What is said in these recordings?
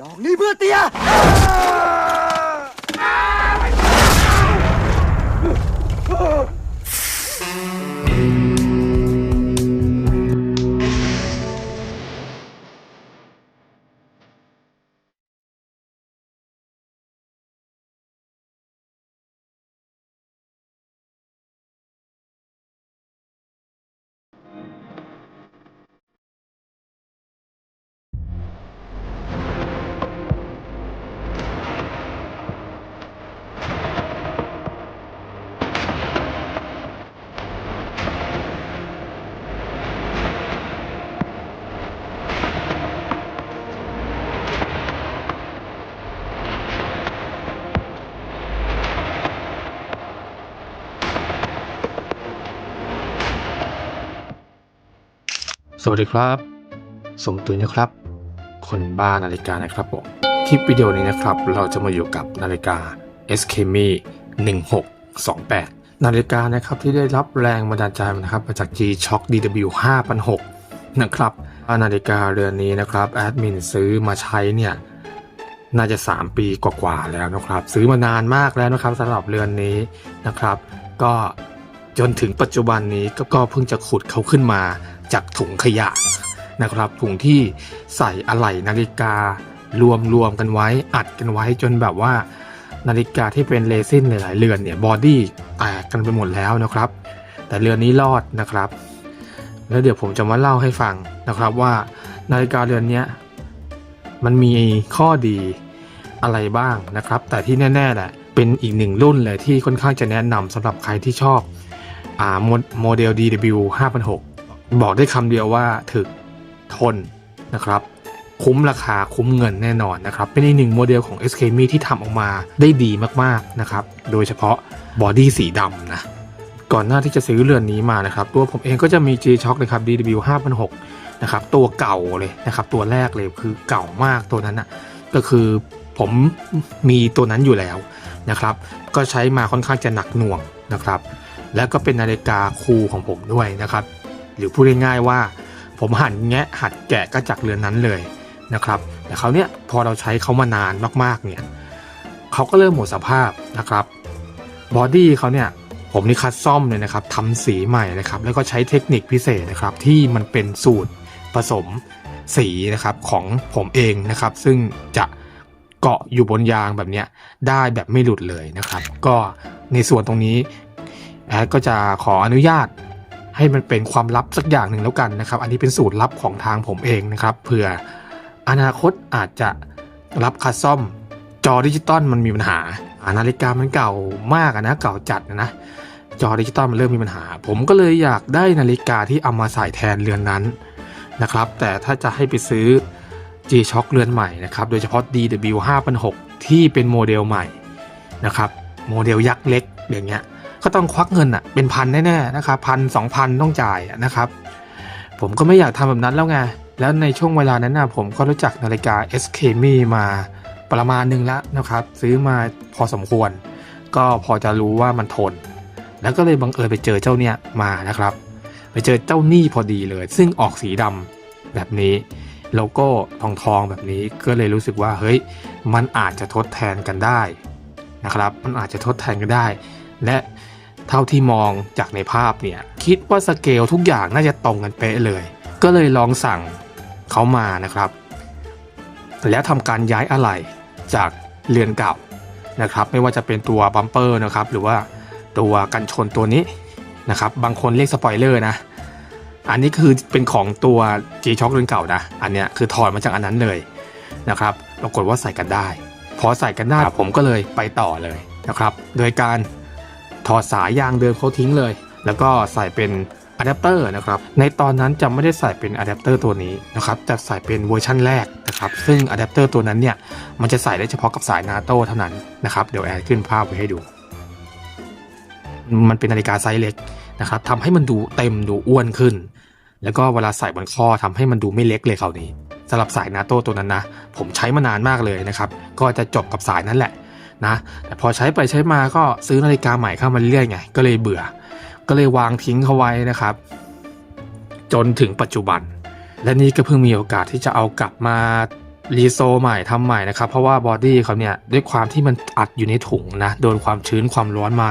ดอกนี้เพื่อเตีย สวัสดีครับ สมตุนนะครับ คนบ้านาฬิกานะครับผม คลิปวิดีโอนี้นะครับ เราจะมาอยู่กับนาฬิกา SKMI 1628 นาฬิกานะครับที่ได้รับแรงบันดาลใจนะครับมาจาก G-Shock DW 5006นะครับ นาฬิกาเรือนนี้นะครับแอดมินซื้อมาใช้เนี่ยน่าจะ 3 ปีกว่าๆแล้วนะครับ ซื้อมานานมากแล้วนะครับสำหรับเรือนนี้นะครับ ก็จนถึงปัจจุบันนี้ก็ก็เพิ่งจะขุดเขาขึ้นมา จากถุงขยะนะครับ ถุงที่ใส่อะไหล่นาฬิการวมรวมกันไว้อัดกันไว้จนแบบว่า นาฬิกาที่เป็นเรซินหลาย ๆ เรือนเนี่ยบอดี้แตกกันไปหมดแล้วนะครับ แต่เรือนนี้รอดนะครับ แล้วเดี๋ยวผมจะมาเล่าให้ฟังนะครับว่านาฬิกาเรือนนี้มันมีข้อดีอะไรบ้างนะครับ แต่ที่แน่ๆแหละเป็นอีกหนึ่งรุ่นเลยที่ค่อนข้างจะแนะนำสำหรับใครที่ชอบอ่าโมโมเดล DW 5 0 0 บอกได้คำเดียวว่าถึกทนนะครับ คุ้มราคาคุ้มเงินแน่นอนนะครับ เป็นอีกหนึ่งโมเดลของ SK m i ที่ทำออกมาได้ดีมากๆนะครับ โดยเฉพาะบอดี้สีดำนะ ก่อนหน้าที่จะซื้อเรือนนี้มานะครับ ตัวผมเองก็จะมี G-Shock นะครับ DW 5006นะครับ ตัวเก่าเลยนะครับ ตัวแรกเลยคือเก่ามากตัวนั้นนะก็คือผมมีตัวนั้นอยู่แล้วนะครับ ก็ใช้มาค่อนข้างจะหนักหน่วงนะครับ แล้วก็เป็นนาฬิกาคูลของผมด้วยนะครับ หรือพูดง่ายๆว่า ผมหั่นแงะหัดแกะก็จากเรือนนั้นเลยนะครับ แต่เขาเนี่ยพอเราใช้เขามานานมากๆเนี่ยเขาก็เริ่มหมดสภาพนะครับบอดี้เขาเนี่ยผมนี่คัดซ่อมเลยนะครับทำสีใหม่นะครับ แล้วก็ใช้เทคนิคพิเศษนะครับ ที่มันเป็นสูตรผสมสีนะครับของผมเองนะครับ ซึ่งจะเกาะอยู่บนยางแบบเนี้ยได้แบบไม่หลุดเลยนะครับ ก็ในส่วนตรงนี้แอดก็จะขออนุญาต ให้มันเป็นความลับสักอย่างหนึ่งแล้วกันนะครับ อันนี้เป็นสูตรลับของทางผมเองนะครับเผื่ออนาคตอาจจะรับคัดซ่อมจอดิจิตอลมันมีปัญหาอานาฬิกามันเก่ามากนะเก่าจัดนะจอดิจิตอลมันเริ่มมีปัญหา ผมก็เลยอยากได้นาฬิกาที่เอามาใส่แทนเรือนนั้นนะครับ แต่ถ้าจะให้ไปซื้อ G-Shock เรือนใหม่นะครับ โดยเฉพาะ DW 5 0 0 ที่เป็นโมเดลใหม่นะครับ โมเดลยักษ์เล็กอย่างเงี้ย ก็ต้องควักเงินอะเป็นพันแน่ๆนะครับพันสองพันต้องจ่ายนะครับ ผมก็ไม่อยากทำแบบนั้นแล้วไงแล้วในช่วงเวลานั้นนะผมก็รู้จักนาฬิกา SK m i มาประมาณหนึ่งแล้วนะครับ ซื้อมาพอสมควร ก็พอจะรู้ว่ามันทน แล้วก็เลยบังเอิญไปเจอเจ้าเนี่ยมานะครับ ไปเจอเจ้านี่พอดีเลย ซึ่งออกสีดำแบบนี้โลโก้ทองทองแบบนี้ก็เลยรู้สึกว่าเฮ้ยมันอาจจะทดแทนกันได้นะครับ มันอาจจะทดแทนกันได้ และ เท่าที่มองจากในภาพเนี่ยคิดว่าสเกลทุกอย่างน่าจะตรงกันเป๊ะเลย ก็เลยลองสั่งเขามานะครับ แล้วทำการย้ายอะไหล่จากเรือนเก่านะครับไม่ว่าจะเป็นตัวบัมเปอร์นะครับหรือว่าตัวกันชนตัวนี้นะครับบางคนเรียกสปอยเลอร์นะอันนี้คือเป็นของตัว G Shock เรือนเก่านะ อันเนี้ยคือถอดมาจากอันนั้นเลยนะครับปรากฏว่าใส่กันได้ พอใส่กันได้ผมก็เลยไปต่อเลยนะครับ โดยการ ถอดสายยางเดิมเขาทิ้งเลย แล้วก็ใส่เป็นอะแดปเตอร์นะครับ ในตอนนั้นจะไม่ได้ใส่เป็นอะแดปเตอร์ตัวนี้นะครับ จะใส่เป็นเวอร์ชั่นแรกนะครับ ซึ่งอะแดปเตอร์ตัวนั้นเนี่ย มันจะใส่ได้เฉพาะกับสายนาโต้เท่านั้นนะครับ เดี๋ยวแอดขึ้นภาพไว้ให้ดู มันเป็นนาฬิกาไซส์เล็กนะครับทำให้มันดูเต็มดูอ้วนขึ้น แล้วก็เวลาใส่บนข้อทำให้มันดูไม่เล็กเลยคราวนี้สำหรับสายนาโต้ตัวนั้นนะ ผมใช้มานานมากเลยนะครับ ก็จะจบกับสายนั้นแหละ นะแต่พอใช้ไปใช้มาก็ซื้อนาฬิกาใหม่เข้ามาเรื่อยๆไงก็เลยเบื่อ ก็เลยวางทิ้งเขาไว้นะครับ จนถึงปัจจุบัน และนี่ก็เพิ่งมีโอกาสที่จะเอากลับมารีโซใหม่ทำใหม่นะครับ เพราะว่าบอดี้เขาเนี่ยด้วยความที่มันอัดอยู่ในถุงนะโดนความชื้นความร้อนมา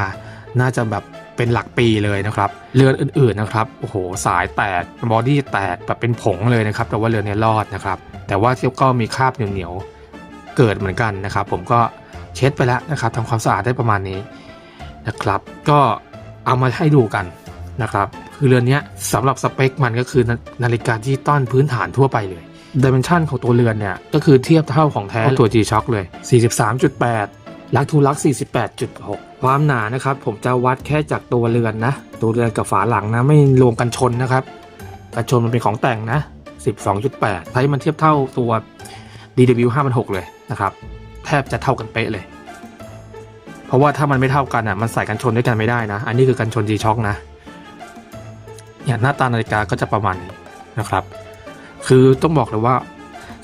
น่าจะแบบเป็นหลักปีเลยนะครับ เรือนอื่นๆนะครับโอ้โหสายแตกบอดี้แตกแบบเป็นผงเลยนะครับ แต่ว่าเรือนเนี้รอดนะครับ แต่ว่าเที่ก็มีคราบเหนียวๆเกิดเหมือนกันนะครับ ผมก็ เช็ดไปแล้วนะครับทำความสะอาดได้ประมาณนี้นะครับ ก็เอามาให้ดูกันนะครับ คือเรือนเนี้ยสำหรับสเปคมันก็คือนานาฬิกาดิจิตอลพื้นฐานทั่วไปเลยดิเมนชันของตัวเรือนเนี่ยก็คือเทียบเท่าของแท้ตัว G-Shock เลย 43.8 ลักทูลัก 48.6 ความหนานะครับ ผมจะวัดแค่จากตัวเรือนนะ ตัวเรือนกับฝาหลังนะ ไม่รวมกันชนนะครับ กันชนมันเป็นของแต่งนะ 12.8 ใช้มันเทียบเท่าตัว DW 5,600เลยนะครับ แทบจะเท่ากันเป๊ะเลย เพราะว่าถ้ามันไม่เท่ากันอะมันใส่กันชนด้วยกันไม่ได้นะ อันนี้คือกันชน G-Shock นะเนี่ยหน้าตานาฬิกาก็จะประมาณนี้นะครับ คือต้องบอกเลยว่า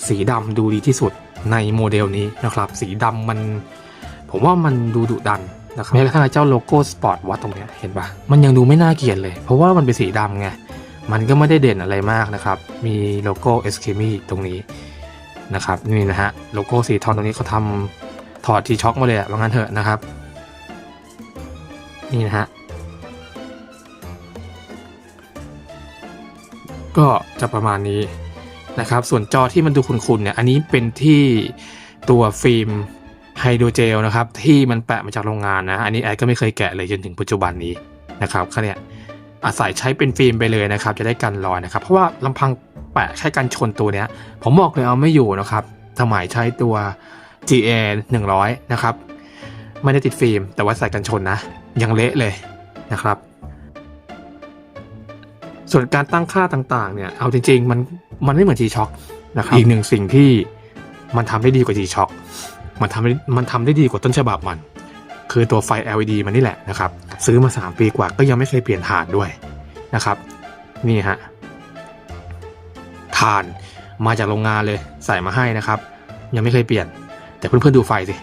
สีดำดูดีที่สุดในโมเดลนี้นะครับ สีดำมัน ผมว่ามันดูดุดันนะครับแม้กระทั่งเจ้าโลโก้สปอร์ตวัตตรงเนี้ยเห็นปะมันยังดูไม่น่าเกลียดเลย เพราะว่ามันเป็นสีดำไงมันก็ไม่ได้เด่นอะไรมากนะครับ มีโลโก้เอสเคมีตรงนี้ นะครับนี่นะฮะโลโก้สีทองตรงนี้เขาทำถอดทีช็อคมาเลยอะว่างั้นเถอะนะครับ นี่นะฮะก็จะประมาณนี้นะครับส่วนจอที่มันดูคุ้นๆเนี่ยอันนี้เป็นที่ตัวฟิล์มไฮโดรเจลนะครับที่มันแปะมาจากโรงงานนะอันนี้แอดก็ไม่เคยแกะเลยจนถึงปัจจุบันนี้นะครับเขาเนี่ยอาศัยใช้เป็นฟิล์มไปเลยนะครับ จะได้กันรอยนะครับ เพราะว่าลำพัง แปะแค่กันชนตัวเนี้ย ผมบอกเลยเอาไม่อยู่นะครับ สมัยใช้ตัว GA 100 นะครับ ไม่ได้ติดฟิล์ม แต่ว่าใส่กันชนนะ ยังเละเลยนะครับ ส่วนการตั้งค่าต่างๆ เนี่ย เอาจริง ๆ มันมันไม่เหมือน G-Shock นะครับ อีกหนึ่งสิ่งที่มันทำได้ดีกว่า G-Shock มันทำได้มันทำได้ดีกว่าต้นฉบับมัน คือตัวไฟ LED มันนี่แหละนะครับ ซื้อมา 3 ปีกว่าก็ยังไม่เคยเปลี่ยนถ่านด้วยนะครับ นี่ฮะ ถ่านมาจากโรงงานเลยใส่มาให้นะครับ ยังไม่เคยเปลี่ยน แต่เพื่อนๆดูไฟสิ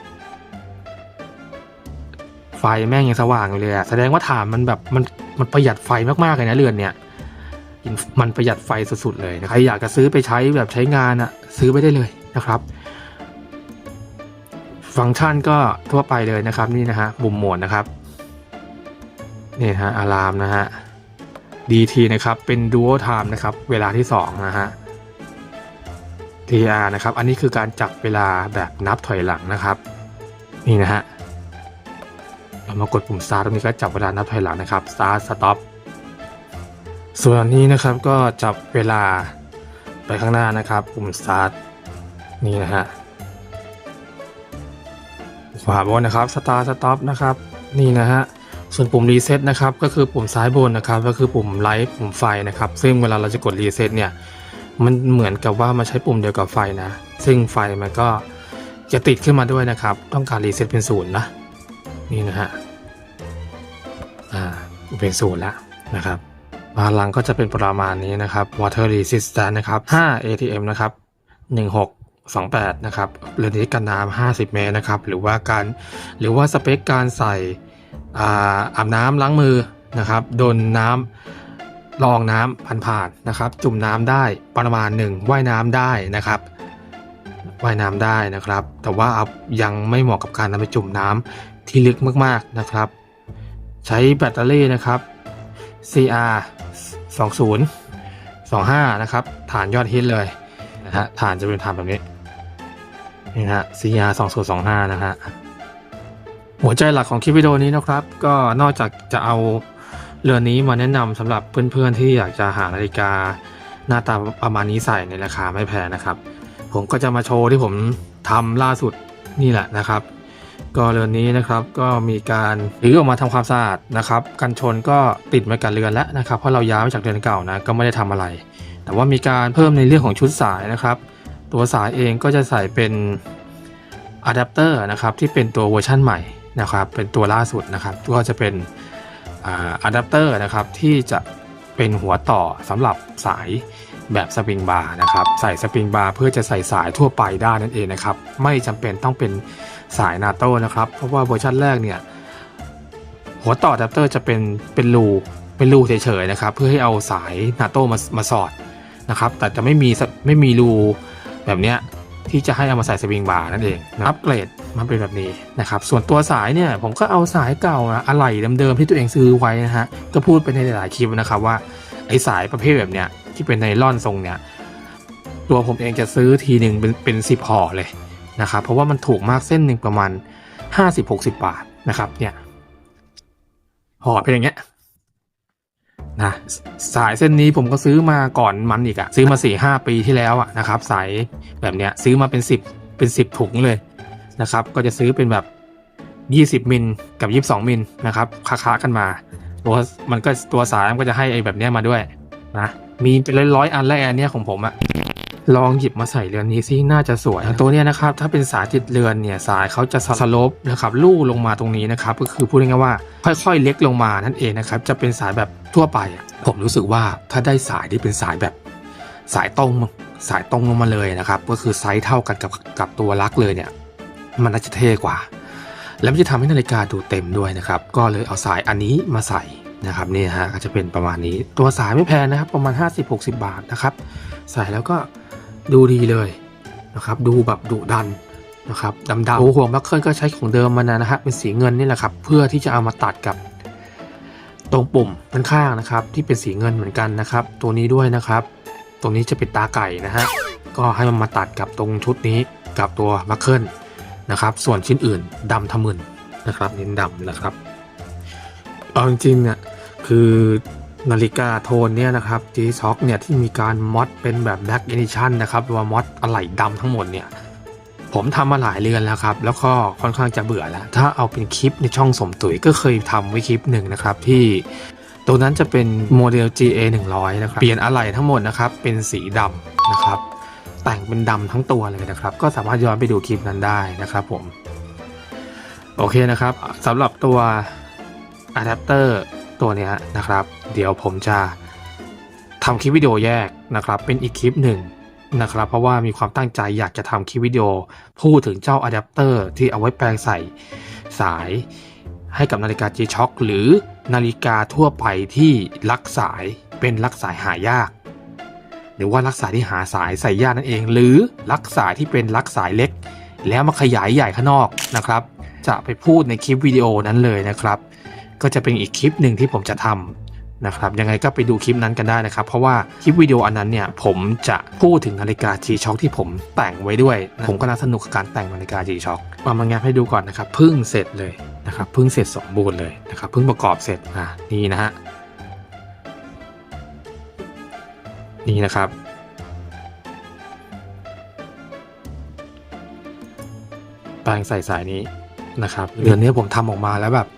ไฟแม่งยังสว่างอยู่เลยอะแสดงว่าถ่านมันแบบมันมันประหยัดไฟมากๆเลยนะเรือนเนี่ยมันประหยัดไฟสุดๆเลยนะใครอยากจะซื้อไปใช้แบบใช้งานอะซื้อไปได้เลยนะครับ ฟังก์ชันก็ทั่วไปเลยนะครับนี่นะฮะบุ่มโหมดนะครับนี่ฮะอะลามนะฮะ DT นะครับเป็น Dual Time นะครับ เวลาที่ 2 นะฮะ TR นะครับ อันนี้คือการจับเวลาแบบนับถอยหลังนะครับ นี่นะฮะ เรามากดปุ่ม Start ตรงนี้ก็จับเวลานับถอยหลังนะครับ Start Stop ส่วนนี้นะครับก็จับเวลาไปข้างหน้านะครับ ปุ่ม start นี่นะฮะขวาบนนะครับ start stop นะครับ นี่นะฮะส่วนปุ่ม reset นะครับก็คือปุ่มซ้ายบนนะครับ ก็คือปุ่มไลท์ปุ่มไฟนะครับ ซึ่งเวลาเราจะกด reset เนี่ย มันเหมือนกับว่ามาใช้ปุ่มเดียวกับไฟนะ ซึ่งไฟมันก็จะติดขึ้นมาด้วยนะครับ ต้องการ reset เป็นศูนย์นะ นี่นะฮะ อ่า เป็นศูนย์แล้วนะครับพลังก็จะเป็นประมาณนี้นะครับ water resistant นะครับ 5 ATM นะครับ 1628 นะครับเรือนนี้กันน้ำ50 เมตรนะครับ หรือว่าการ หรือว่าสเปคการใส่อ่าอาบน้ำล้างมือนะครับ โดนน้ำ รองน้ำผ่านผ่านๆนะครับ จุ่มน้ำได้ประมาณหนึ่งว่ายน้ำได้นะครับว่ายน้ำได้นะครับ แต่ว่ายังไม่เหมาะกับการนำไปจุ่มน้ำที่ลึกมากๆนะครับ ใช้แบตเตอรี่นะครับ CR 20 25 นะครับ ฐานยอดฮิตเลยนะฮะฐานจะเป็นฐานแบบนี้นี่นะฮะ CR 2025 นะฮะหัวใจหลักของคลิปวิดีโอนี้นะครับ ก็นอกจากจะเอา เรือนนี้มาแนะนำสำหรับเพื่อนๆที่อยากจะหานาฬิกา หน้าตาประมาณนี้ใส่ในราคาไม่แพงนะครับ ผมก็จะมาโชว์ที่ผมทำล่าสุดนี่แหละนะครับ ก็เรือนนี้นะครับก็มีการรื้อออกมาทำความสะอาดนะครับ กันชนก็ติดมากับเรือนแล้วนะครับเพราะเราย้ายมาจากเรือนเก่านะก็ไม่ได้ทำอะไร แต่ว่ามีการเพิ่มในเรื่องของชุดสายนะครับ ตัวสายเองก็จะใส่เป็นอะแดปเตอร์นะครับที่เป็นตัวเวอร์ชั่นใหม่นะครับเป็นตัวล่าสุดนะครับก็จะเป็น อะแดปเตอร์นะครับที่จะเป็นหัวต่อสำหรับสายแบบสปริงบาร์นะครับใส่สปริงบาร์เพื่อจะใส่สายทั่วไปได้นั่นเองนะครับไม่จำเป็นต้องเป็นสายนาโต้นะครับเพราะว่าเวอร์ชันแรกเนี่ยหัวต่ออะแดปเตอร์จะเป็นเป็นรูเป็นรูเฉยๆนะครับเพื่อให้เอาสายนาโต้มามาสอดนะครับแต่จะไม่มีไม่มีรูแบบเนี้ย ที่จะให้เอามาใส่สวิงบาร์นั่นเองนะอัปเกรดมาเป็นแบบนี้นะครับส่วนตัวสายเนี่ยผมก็เอาสายเก่าอะไหล่เดิมๆที่ตัวเองซื้อไว้นะฮะก็พูดไปในหลายๆคลิปนะครับว่าไอ้สายประเภทแบบเนี้ยที่เป็นไนล่อนทรงเนี้ยตัวผมเองจะซื้อทีหนึ่งเป็นเป็นสิบห่อเลยนะครับเพราะว่ามันถูกมากเส้นหนึ่งประมาณห้าสิบหกสิบาทนะครับเนี่ยห่อเป็นอย่างเงี้ย นะสายเส้นนี้ผมก็ซื้อมาก่อนมันอีกอะซื้อมาสี่ห้าปีที่แล้วอะนะครับ สายแบบเนี้ยซื้อมาเป็นสิบเป็นสิบถุงเลยนะครับ ก็จะซื้อเป็นแบบยี่สิบมิลกับยี่สิบสองมิลนะครับค้าๆกันมาตัวมันก็ตัวสายมันก็จะให้ไอ้แบบเนี้ยมาด้วยนะมีเป็นร้อยๆอันแล้วอันเนี้ยของผมอะ ลองหยิบมาใส่เรือนนี้ซิน่าจะสวย ตัวเนี้ยนะครับถ้าเป็นสายติดเรือนเนี่ยสายเขาจะสลปนะครับลู่ลงมาตรงนี้นะครับก็คือพูดง่ายๆว่า ค่อยๆเล็กลงมานั่นเองนะครับจะเป็นสายแบบทั่วไป ผมรู้สึกว่าถ้าได้สายที่เป็นสายแบบสายตรงสายตรงลงมาเลยนะครับก็คือไซส์เท่ากันกับกับตัวลักเลยเนี่ยมันน่าจะเท่กว่า แล้วมันจะทำให้นาฬิกาดูเต็มด้วยนะครับก็เลยเอาสายอันนี้มาใส่นะครับนี่ฮะก็จะเป็นประมาณนี้ ตัวสายไม่แพงนะครับประมาณ 50-60 บาทนะครับใส่แล้วก็ ดูดีเลยนะครับดูแบบดุดันนะครับดำๆโอ้ห่วงบัคเคิลก็ใช้ของเดิมมานะฮะเป็นสีเงินนี่แหละครับเพื่อที่จะเอามาตัดกับตรงปุ่มด้านข้างนะครับ ที่เป็นสีเงินเหมือนกันนะครับ ตัวนี้ด้วยนะครับ ตรงนี้จะเป็นตาไก่นะฮะก็ให้มันมาตัดกับตรงชุดนี้กับตัวบัคเคิลนะครับ ส่วนชิ้นอื่นดำทะมึนนะครับเน้นดำนะครับเอาจริงๆเนี่ยคือ นาฬิกาโทนเนี่ยนะครับ G Shock เนี่ยที่มีการมอดเป็นแบบ Black Edition นะครับหรือว่ามอดอะไหล่ดำทั้งหมดเนี่ยผมทำมาหลายเรือนแล้วครับ แล้วก็ค่อนข้างจะเบื่อแล้ว ถ้าเอาเป็นคลิปในช่องสมตุ๋ยก็เคยทำไว้คลิปหนึ่งนะครับที่ตัวนั้นจะเป็นโมเดล GA 100นะครับ เปลี่ยนอะไหล่ทั้งหมดนะครับ เป็นสีดำนะครับ แต่งเป็นดำทั้งตัวเลยนะครับ ก็สามารถย้อนไปดูคลิปนั้นได้นะครับผม โอเคนะครับสำหรับตัวอะแดปเตอร์ ตัวเนี้ยนะครับ เดี๋ยวผมจะทำคลิปวิดีโอแยกนะครับเป็นอีกคลิปหนึ่งนะครับเพราะว่ามีความตั้งใจอยากจะทำคลิปวิดีโอพูดถึงเจ้าอะแดปเตอร์ที่เอาไว้แปลงใส่สายให้กับนาฬิกา G-Shock หรือนาฬิกาทั่วไปที่ลักสายเป็นลักสายหายาก หรือว่าลักสายที่หาสายใส่ยากนั่นเอง หรือลักสายที่เป็นลักสายเล็ก แล้วมาขยายใหญ่ข้างนอกนะครับ จะไปพูดในคลิปวิดีโอนั้นเลยนะครับ ก็จะเป็นอีกคลิปหนึ่งที่ผมจะทำนะครับยังไงก็ไปดูคลิปนั้นกันได้นะครับ เพราะว่าคลิปวิดีโออันนั้นเนี่ยผมจะพูดถึงนาฬิกา G-Shock ที่ผมแต่งไว้ด้วย ผมก็น่าสนุกกับการแต่งนาฬิกา G-Shock มามางับให้ดูก่อนนะครับเพิ่งเสร็จเลยนะครับเพิ่งเสร็จสมบูรณ์เลยนะครับเพิ่งประกอบเสร็จอ่านี่นะฮะนี่นะครับแปลงใส่สายนี้นะครับเรือนนี้ผมทำออกมาแล้วแบบ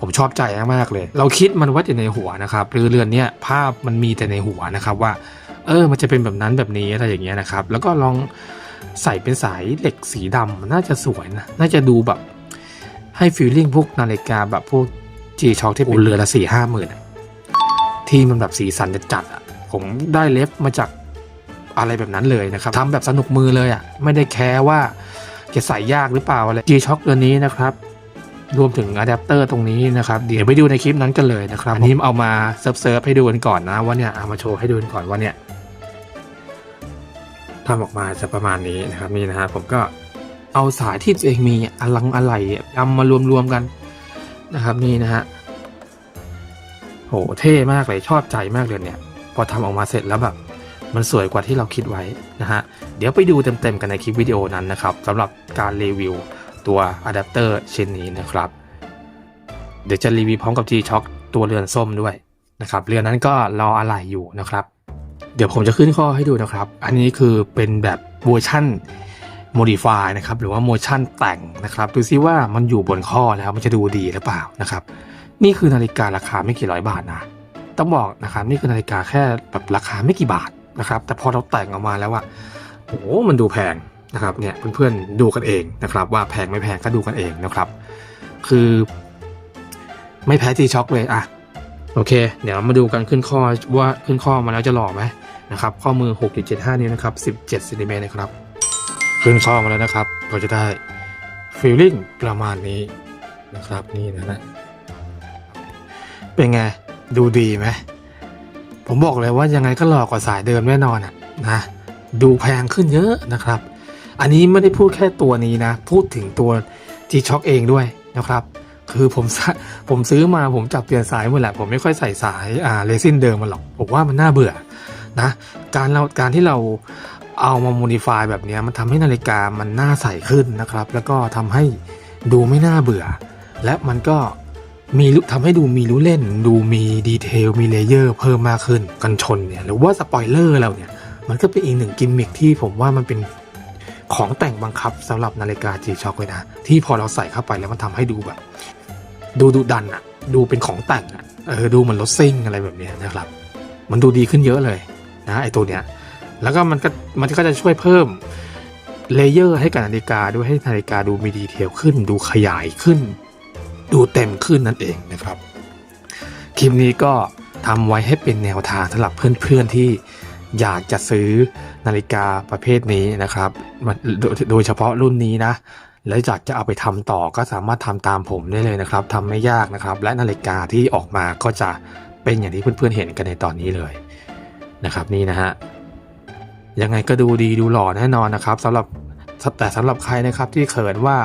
ผมชอบใจมากๆเลย เราคิดมันว่าแต่ในหัวนะครับหรือเรือนเนี้ยภาพมันมีแต่ในหัวนะครับว่า เออมันจะเป็นแบบนั้นแบบนี้อะไรอย่างเงี้ยนะครับ แล้วก็ลองใส่เป็นสายเหล็กสีดำมันน่าจะสวยนะน่าจะดูแบบให้ฟีลลิ่งพวกนาฬิกาแบบพวก G-Shock ที่เป็นเรือนละสี่ห้าหมื่นอะที่มันแบบสีสันจัดๆอะผมได้เลฟมาจากอะไรแบบนั้นเลยนะครับทำแบบสนุกมือเลยอะไม่ได้แคร์ว่าจะใส่ยากหรือเปล่าอะไร G-Shock เรือนนี้นะครับ รวมถึงอะแดปเตอร์ตรงนี้นะครับ เดี๋ยวไปดูในคลิปนั้นกันเลยนะครับ อันนี้เอามาเซิร์ฟเซิร์ฟให้ดูกันก่อนนะว่าเนี่ยเอามาโชว์ให้ดูกันก่อนว่าเนี่ยทำออกมาจะประมาณนี้นะครับนี่นะฮะผมก็เอาสายที่ตัวเองมีอลังอะไรยำมารวมๆกันนะครับนี่นะฮะโหเท่มากเลยชอบใจมากเลยเนี่ย พอทำออกมาเสร็จแล้วแบบมันสวยกว่าที่เราคิดไว้นะฮะเดี๋ยวไปดูเต็มๆกันในคลิปวิดีโอนั้นนะครับสำหรับการรีวิว ตัวอะแดปเตอร์ชิ้นนี้นะครับ เดี๋ยวจะรีวิวพร้อมกับ G-Shock ตัวเรือนส้มด้วยนะครับเรือนนั้นก็รออะไหล่อยู่นะครับ เดี๋ยวผมจะขึ้นข้อให้ดูนะครับ อันนี้คือเป็นแบบเวอร์ชั่น modify นะครับหรือว่าโมชั่นแต่งนะครับดูซิว่ามันอยู่บนข้อแล้วมันจะดูดีหรือเปล่านะครับ นี่คือนาฬิการาคาไม่กี่ร้อยบาทนะต้องบอกนะครับนี่คือนาฬิกาแค่แบบราคาไม่กี่บาทนะครับ แต่พอเราแต่งออกมาแล้วว่าโอ้โหมันดูแพง นะครับเนี่ยเพื่อนๆดูกันเองนะครับว่าแพงไม่แพงก็ดูกันเองนะครับ คือ ไม่แพ้จีช็อคเลยอะโอเค เดี๋ยวมาดูกันขึ้นข้อว่าขึ้นข้อมาแล้วจะหล่อไหมนะครับข้อมือ 6.75 นิ้วนะครับ 17ซนติเมตรนะครับ ขึ้นข้อมาแล้วนะครับ ก็จะได้ฟีลลิ่งประมาณนี้นะครับนี่นะนะเป็นไงดูดีไหมผมบอกเลยว่ายังไงก็หล่อกกว่าสายเดิมแน่นอนอะนะดูแพงขึ้นเยอะนะครับ อันนี้ไม่ได้พูดแค่ตัวนี้นะ พูดถึงตัว G-Shock เองด้วยนะครับ คือผมผมซื้อมาผมจับเปลี่ยนสายหมดแหละ ผมไม่ค่อยใส่สายอ่าเรซินเดิมมาหรอก ผมว่ามันน่าเบื่อนะการเราการที่เราเอามาโมดิฟายแบบนี้มันทำให้นาฬิกามันน่าใส่ขึ้นนะครับ แล้วก็ทำให้ดูไม่น่าเบื่อ และมันก็มีทำให้ดูมีรู้เล่น ดูมีดีเทลมีเลเยอร์เพิ่มมากขึ้นกันชนเนี่ยหรือว่าสปอยเลอร์เราเนี่ย มันก็เป็นอีกหนึ่งกิมมิคที่ผมว่ามันเป็น ของแต่งบังคับสำหรับนาฬิกา G-Shock เลยนะ ที่พอเราใส่เข้าไปแล้วมันทำให้ดูแบบ ดูดุดันอะดูเป็นของแต่งอะเออดูเหมันรถซิ่งอะไรแบบนี้นะครับ มันดูดีขึ้นเยอะเลยนะไอตัวเนี้ยแล้วก็มันก็มันก็จะช่วยเพิ่มเลเยอร์ให้กับนาฬิกาด้วยให้นาฬิกาดูมีดีเทลขึ้น ดูขยายขึ้น ดูเต็มขึ้นนั่นเองนะครับ คลิปนี้ก็ทำไว้ให้เป็นแนวทางสำหรับเพื่อนๆที่ อยากจะซื้อนาฬิกาประเภทนี้นะครับโดยโดยเฉพาะรุ่นนี้นะแล้วอยากจะเอาไปทำต่อก็สามารถทำตามผมได้เลยนะครับทำไม่ยากนะครับ และนาฬิกาที่ออกมาก็จะเป็นอย่างที่เพื่อนๆเห็นกันในตอนนี้เลยนะครับนี่นะฮะยังไงก็ดูดีดูหล่อแน่นอนนะครับสำหรับแต่สำหรับใครนะครับที่เขินว่า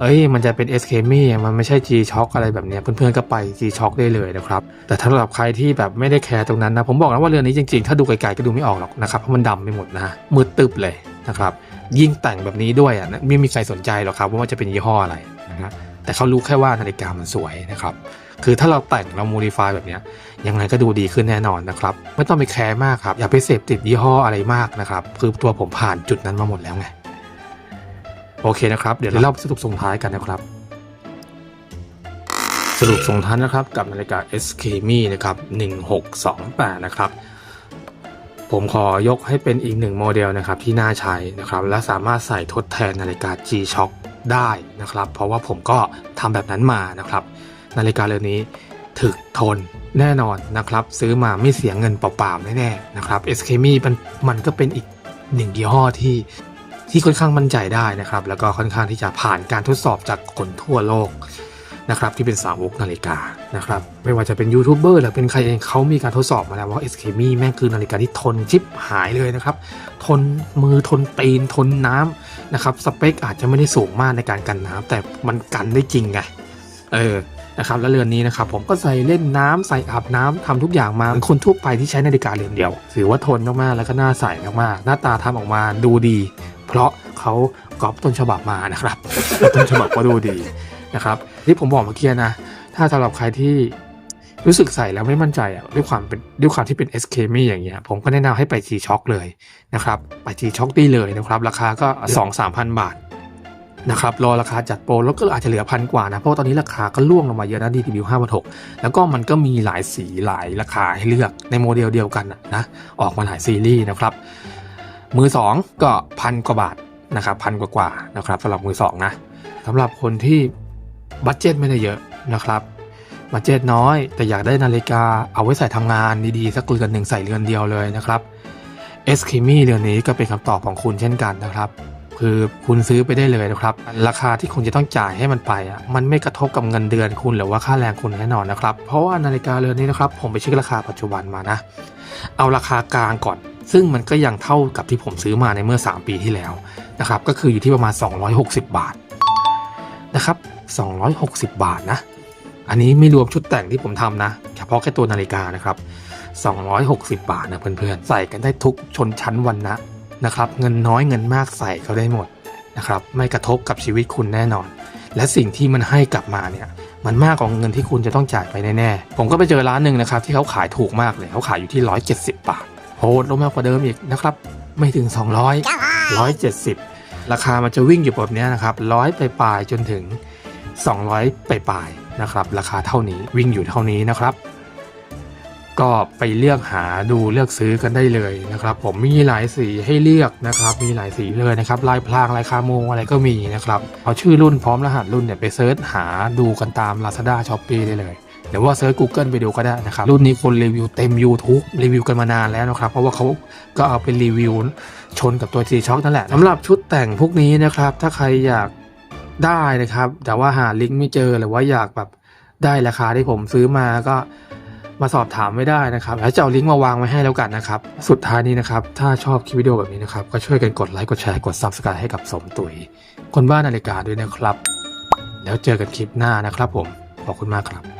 เอ้ยมันจะเป็น s k m มันไม่ใช่ G Shock อะไรแบบเนี้ยเพื่อนๆก็ไป G Shock ได้เลยนะครับ แต่สำหรับใครที่แบบไม่ได้แคร์ตรงนั้นนะ ผมบอกแล้วว่าเรือนนี้จริงๆ ถ้าดูไกลๆก็ดูไม่ออกหรอกนะครับ เพราะมันดำไปหมดนะ มืดตึบเลยนะครับ ยิ่งแต่งแบบนี้ด้วยอะไม่มีใครสนใจหรอกครับว่าจะเป็นยี่ห้ออะไรนะครับแต่เขารู้แค่ว่านาฬิกามันสวยนะครับคือถ้าเราแต่งเราโมดิฟายแบบนี้ยังไงก็ดูดีขึ้นแน่นอนนะครับ ไม่ต้องไปแคร์มากครับ อย่าไปเสพติดยี่ห้ออะไรมากนะครับ คือตัวผมผ่านจุดนั้นมาหมดแล้วไง โอเคนะครับ เดี๋ยวเราเล่าสรุปส่งท้ายกันนะครับ สรุปส่งท้ายนะครับกับนาฬิกา SK m i นะครับ1628 นะครับ ผมขอยกให้เป็นอีกหนึ่งโมเดลนะครับที่น่าใช้นะครับ และสามารถใส่ทดแทนนาฬิกา G-Shock ได้นะครับ เพราะว่าผมก็ทำแบบนั้นมานะครับ นาฬิกาเรือนนี้ถึกทนแน่นอนนะครับ ซื้อมาไม่เสียเงินเปล่าๆแน่ๆนะครับ SK m i มันมันก็เป็นอีกหนึ่งยี่ห้อที่ ที่ค่อนข้างมั่นใจได้นะครับ แล้วก็ค่อนข้างที่จะผ่านการทดสอบจากคนทั่วโลกนะครับที่เป็นสาวกนาฬิกานะครับไม่ว่าจะเป็นยูทูบเบอร์หรือเป็นใครเองเขามีการทดสอบมาแล้วว่า SK m i แม่งคือนาฬิกาที่ทนชิปหายเลยนะครับ ทนมือทนตีนทนน้ำนะครับสเปคอาจจะไม่ได้สูงมากในการกันน้ำแต่มันกันได้จริงไงเออนะครับแล้วเรือนนี้นะครับผมก็ใส่เล่นน้ำใส่อาบน้ำทำทุกอย่างมาเหมือนคนทั่วไปที่ใช้นาฬิกาเรือนเดียว ถือว่าทนมากๆแล้วก็น่าใส่มากๆหน้าตาทำออกมาดูดี เพราะเขาก๊อปต้นฉบับมานะครับต้นฉบับก็ดูดีนะครับที่ผมบอกเมื่อกี้นะ ถ้าสำหรับใครที่รู้สึกใส่แล้วไม่มั่นใจอะด้วยความเป็นด้วยความที่เป็น SK มีอย่างเงี้ยผมก็แนะนำให้ไป G Shock เลยนะครับไป G Shock ได้เลยนะครับ ราคาก็ 2 3 0 0 0 บาทนะครับรอราคาจัดโปรแล้วก็อาจจะเหลือพันกว่านะ เพราะตอนนี้ราคาก็ล่วงลงมาเยอะนะ DTW 5.6แล้วก็มันก็มีหลายสีหลายราคาให้เลือกในโมเดลเดียวกันนะ ออกมาหลายซีรีส์นะครับ มือสองก็พันกว่าบาทนะครับพันกว่าๆานะครับสำหรับมือสองนะสำหรับคนที่บัตเจ็ตไม่ได้เยอะนะครับบัตเจ็ตน้อย แต่อยากได้นาฬิกาเอาไว้ใส่ทำงานดีๆสักเรือนหนึ่งใส่เรือนเดียวเลยนะครับเอสคิมี่เรือนนี้ก็เป็นคำตอบของคุณเช่นกันนะครับคือคุณซื้อไปได้เลยนะครับ ราคาที่คุณจะต้องจ่ายให้มันไปอะมันไม่กระทบกับเงินเดือนคุณหรือว่าค่าแรงคุณแน่นอนนะครับ เพราะว่านาฬิกาเรือนนี้นะครับ ผมไปเช็คราคาปัจจุบันมานะ เอาราคากลางก่อน ซึ่งมันก็ยังเท่ากับที่ผมซื้อมาในเมื่อ 3 ปีที่แล้วนะครับก็คืออยู่ที่ประมาณ 260 บาทนะครับ 260 บาทนะ อันนี้ไม่รวมชุดแต่งที่ผมทำนะ เฉพาะแค่ตัวนาฬิกานะครับ 260 บาทนะเพื่อนๆ ใส่กันได้ทุกชนชั้นวันนะนะครับ เงินน้อยเงินมากใส่เขาได้หมดนะครับ ไม่กระทบกับชีวิตคุณแน่นอน และสิ่งที่มันให้กลับมาเนี่ยมันมากกว่าเงินที่คุณจะต้องจ่ายไปแน่ๆ ผมก็ไปเจอร้านหนึ่งนะครับที่เขาขายถูกมากเลย เขาขายอยู่ที่ 170 บาท โหดลงมากกว่าเดิมอีกนะครับ ไม่ถึง 200 170 ราคามันจะวิ่งอยู่แบบเนี้ยนะครับร้อยปลายๆจนถึง 200ปลายๆนะครับ ราคาเท่านี้วิ่งอยู่เท่านี้นะครับ ก็ไปเลือกหาดูเลือกซื้อกันได้เลยนะครับ ผมมีหลายสีให้เลือกนะครับ มีหลายสีเลยนะครับ ลายพรางลายคาโมอะไรก็มีนะครับเอาชื่อรุ่นพร้อมรหัสรุ่นเนี่ยไปเซิร์ชหาดูกันตาม Lazada s h o p e e ได้เลย หรือว่าเซิร์ช Google ไปดูก็ได้นะครับ รุ่นนี้คนรีวิวเต็ม YouTube รีวิวกันมานานแล้วนะครับ เพราะว่าเขาก็เอาไปรีวิวชนกับตัว G Shock นั่นแหละสำหรับชุดแต่งพวกนี้นะครับ ถ้าใครอยากได้นะครับ แต่ว่าหาลิงก์ไม่เจอหรือว่าอยากแบบได้ราคาที่ผมซื้อมาก็มาสอบถามไม่ได้นะครับ แล้วจะเอาลิงก์มาวางไว้ให้แล้วกันนะครับ สุดท้ายนี้นะครับ ถ้าชอบคลิปวิดีโอแบบนี้นะครับ ก็ช่วยกันกดไลค์ กดแชร์ กด Subscribe ให้กับสมตุย คนบ้านนาฬิกาด้วยนะครับ แล้วเจอกันคลิปหน้านะครับผม ขอบคุณมากครับ